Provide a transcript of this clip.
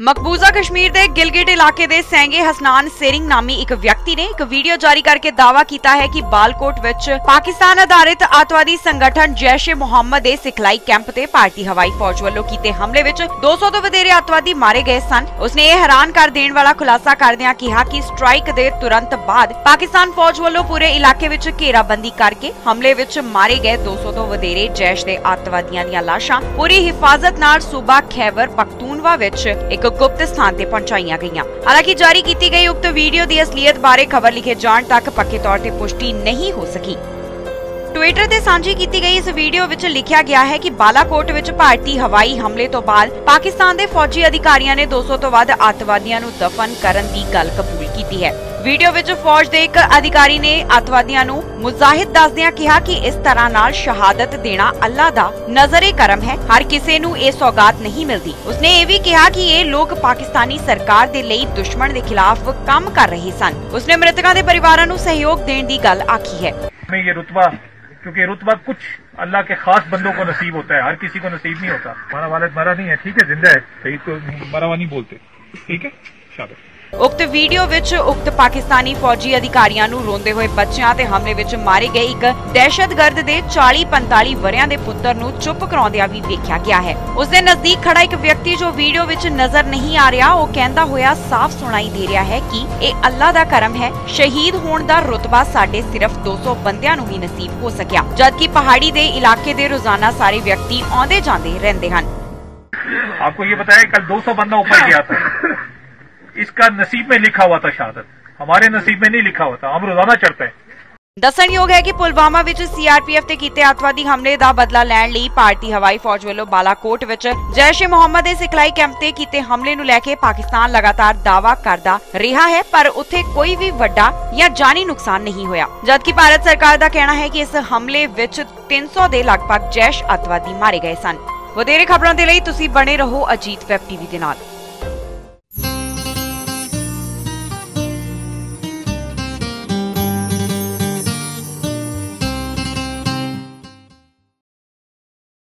ਮਕਬੂਜ਼ਾ ਕਸ਼ਮੀਰ ਦੇ ਗਿਲਗਿਟ ਇਲਾਕੇ ਦੇ ਸੈਂਗੇ ਹਸਨਾਨ ਸੇਰਿੰਗ ਨਾਮੀ ਇੱਕ ਵਿਅਕਤੀ ਨੇ ਇੱਕ ਵੀਡੀਓ ਜਾਰੀ ਕਰਕੇ ਦਾਅਵਾ ਕੀਤਾ ਹੈ ਕਿ ਬਾਲਕੋਟ ਵਿੱਚ ਪਾਕਿਸਤਾਨ ਆਧਾਰਿਤ ਆਤਵਾਦੀ ਸੰਗਠਨ ਜੈਸ਼-ਏ ਮੁਹੰਮਦ ਦੇ ਸਿਖਲਾਈ ਕੈਂਪ ਤੇ ਭਾਰਤੀ ਹਵਾਈ ਫੌਜ ਵੱਲੋਂ ਕੀਤੇ ਹਮਲੇ ਵਿੱਚ 200 ਤੋਂ ਵਧੇਰੇ ਆਤਵਾਦੀ ਮਾਰੇ ਗਏ ਸਨ। ਉਸਨੇ ਇਹ ਹੈਰਾਨ ਕਰ ਦੇਣ ਵਾਲਾ ਖੁਲਾਸਾ ਕਰਦਿਆਂ ਕਿਹਾ ਕਿ ਸਟ੍ਰਾਈਕ ਦੇ ਤੁਰੰਤ ਬਾਅਦ ਪਾਕਿਸਤਾਨ ਫੌਜ ਵੱਲੋਂ ਪੂਰੇ ਇਲਾਕੇ ਵਿੱਚ ਘੇਰਾਬੰਦੀ ਕਰਕੇ ਹਮਲੇ ਵਿੱਚ ਮਾਰੇ ਗਏ 200 ਤੋਂ ਵਧੇਰੇ ਜੈਸ਼ ਦੇ ਆਤਵਾਦੀਆਂ ਦੀਆਂ ਲਾਸ਼ਾਂ। ਪੂਰੀ ਹਿਫਾਜ਼ਤ ਨਾਲ ਸੂਬਾ ਖੈਬਰ ਪਖਤੂਨਵਾ ਵਿੱਚ ਇੱਕ ਗੁਪਤ ਸਥਾਨ ਤੇ ਪਹੁੰਚਾਈਆਂ ਗਈਆਂ। ਹਾਲਾਂਕਿ ਜਾਰੀ ਕੀਤੀ ਗਈ ਉਕਤ ਵੀਡੀਓ ਦੀ ਅਸਲੀਅਤ ਬਾਰੇ ਖਬਰ ਲਿਖੇ ਜਾਣ ਤੱਕ ਪੱਕੇ ਤੌਰ ਤੇ ਪੁਸ਼ਟੀ ਨਹੀਂ ਹੋ ਸਕੀ। ਟਵਿੱਟਰ ਤੇ ਸਾਂਝੀ ਕੀਤੀ ਗਈ ਇਸ ਵੀਡੀਓ ਵਿੱਚ ਲਿਖਿਆ ਗਿਆ ਹੈ ਕਿ ਬਾਲਾਕੋਟ ਵਿੱਚ ਭਾਰਤੀ ਹਵਾਈ ਹਮਲੇ ਤੋਂ ਬਾਅਦ ਪਾਕਿਸਤਾਨ ਦੇ ਫੌਜੀ ਅਧਿਕਾਰੀਆਂ ਨੇ 200 ਤੋਂ ਵੱਧ ਅੱਤਵਾਦੀਆਂ ਨੂੰ ਦਫਨ ਕਰਨ ਦੀ ਗੱਲ ਕਬੂਲ ਕੀਤੀ ਹੈ। ਵੀਡੀਓ ਵਿੱਚ ਫੌਜ ਦੇ ਇੱਕ ਅਧਿਕਾਰੀ ਨੇ ਅੱਤਵਾਦੀਆਂ ਨੂੰ ਮੁਜ਼ਾਹਿਦ ਦੱਸਦਿਆਂ ਕਿਹਾ ਕਿ ਇਸ ਤਰ੍ਹਾਂ ਨਾਲ ਸ਼ਹਾਦਤ ਦੇਣਾ ਅੱਲਾ ਦਾ ਨਜ਼ਰੇ ਕਰਮ ਹੈ ਹਰ ਕਿਸੇ ਨੂੰ ਇਹ ਸੌਗਾਤ ਨਹੀਂ ਮਿਲਦੀ ਉਸਨੇ ਇਹ ਵੀ ਕਿਹਾ ਕਿ ਇਹ ਲੋਕ ਪਾਕਿਸਤਾਨੀ ਸਰਕਾਰ ਦੇ ਲਈ ਦੁਸ਼ਮਣ ਦੇ ਖਿਲਾਫ ਕੰਮ ਕਰ ਰਹੇ ਸਨ ਉਸਨੇ ਮ੍ਰਿਤਕਾਂ ਦੇ ਪਰਿਵਾਰਾਂ ਨੂੰ ਸਹਿਯੋਗ ਦੇਣ ਦੀ ਗੱਲ ਆਖੀ ਹੈ में ये रुतबा क्योंकि रुतबा कुछ अल्लाह के खास बंदों को नसीब होता है हर किसी को नसीब नहीं होता हमारा वालिद मरा नहीं है ठीक है जिंदा है सही तो मरा हुआ नहीं बोलते ठीक है शाबाश ਉਕਤ ਵੀਡੀਓ ਵਿੱਚ ਉਕਤ ਪਾਕਿਸਤਾਨੀ ਫੌਜੀ ਅਧਿਕਾਰੀਆਂ ਨੂੰ ਰੋਂਦੇ ਹੋਏ ਬੱਚਿਆਂ ਤੇ ਹਮਲੇ ਵਿੱਚ ਮਾਰੇ ਗਏ ਇੱਕ ਦਹਿਸ਼ਤਗਰਦ ਦੇ 40-45 ਵਰਿਆਂ ਦੇ ਪੁੱਤਰ ਨੂੰ ਚੁੱਪ ਕਰਾਉਂਦਿਆਂ ਵੀ ਵੇਖਿਆ ਗਿਆ ਹੈ ਉਸ ਦੇ ਨਜ਼ਦੀਕ ਖੜਾ ਇੱਕ ਵਿਅਕਤੀ ਜੋ ਵੀਡੀਓ ਵਿੱਚ ਨਜ਼ਰ ਨਹੀਂ ਆ ਰਿਹਾ ਉਹ ਕਹਿੰਦਾ ਹੋਇਆ ਸਾਫ਼ ਸੁਣਾਈ ਦੇ ਰਿਹਾ ਹੈ ਕਿ ਇਹ ਅੱਲਾ ਦਾ ਕਰਮ ਹੈ ਸ਼ਹੀਦ ਹੋਣ ਦਾ ਰੁਤਬਾ ਸਾਡੇ ਸਿਰਫ 200 ਬੰਦਿਆਂ ਨੂੰ ਹੀ ਨਸੀਬ ਹੋ ਸਕਿਆ ਜਦਕਿ ਪਹਾੜੀ ਦੇ ਇਲਾਕੇ ਦੇ ਰੋਜ਼ਾਨਾ ਸਾਰੇ ਵਿਅਕਤੀ ਆਉਂਦੇ ਜਾਂਦੇ ਰਹਿੰਦੇ ਹਨ आपको ये बताया कल 200 बंदा ऊपर गया था इसका नसीब में लिखा हुआ था शहादत हमारे नसीब में नहीं लिखा हुआ था हम रोजाना चढ़ते हैं ਦੱਸਣਯੋਗ ਹੈ ਕਿ ਪੁਲਵਾਮਾ ਵਿੱਚ ਸੀਆਰਪੀਐਫ ਤੇ ਕੀਤੇ ਅੱਤਵਾਦੀ ਹਮਲੇ ਦਾ ਬਦਲਾ ਲੈਣ ਲਈ ਭਾਰਤੀ ਹਵਾਈ ਫੌਜ ਵੱਲੋਂ ਬਾਲਾਕੋਟ ਵਿੱਚ ਜੈਸ਼-ਏ ਮੁਹੰਮਦ ਦੇ ਸਿਖਲਾਈ ਕੈਂਪ ਤੇ ਕੀਤੇ ਹਮਲੇ ਨੂੰ ਲੈ ਕੇ ਪਾਕਿਸਤਾਨ ਲਗਾਤਾਰ ਦਾਅਵਾ ਕਰਦਾ ਰਿਹਾ ਹੈ ਪਰ ਉੱਥੇ ਕੋਈ ਵੀ ਵੱਡਾ ਜਾਂ ਜਾਨੀ ਨੁਕਸਾਨ ਨਹੀਂ ਹੋਇਆ ਜਦਕਿ ਭਾਰਤ ਸਰਕਾਰ ਦਾ ਕਹਿਣਾ ਹੈ ਕਿ ਇਸ ਹਮਲੇ ਵਿੱਚ 300 ਦੇ ਲਗਭਗ ਜੈਸ਼ ਅੱਤਵਾਦੀ ਮਾਰੇ ਗਏ ਸਨ ਵਧੇਰੇ ਖਬਰਾਂ ਦੇ ਲਈ ਤੁਸੀਂ ਬਣੇ ਰਹੋ ਅਜੀਤ ਵੈਬ ਟੀਵੀ ਦੇ ਨਾਲ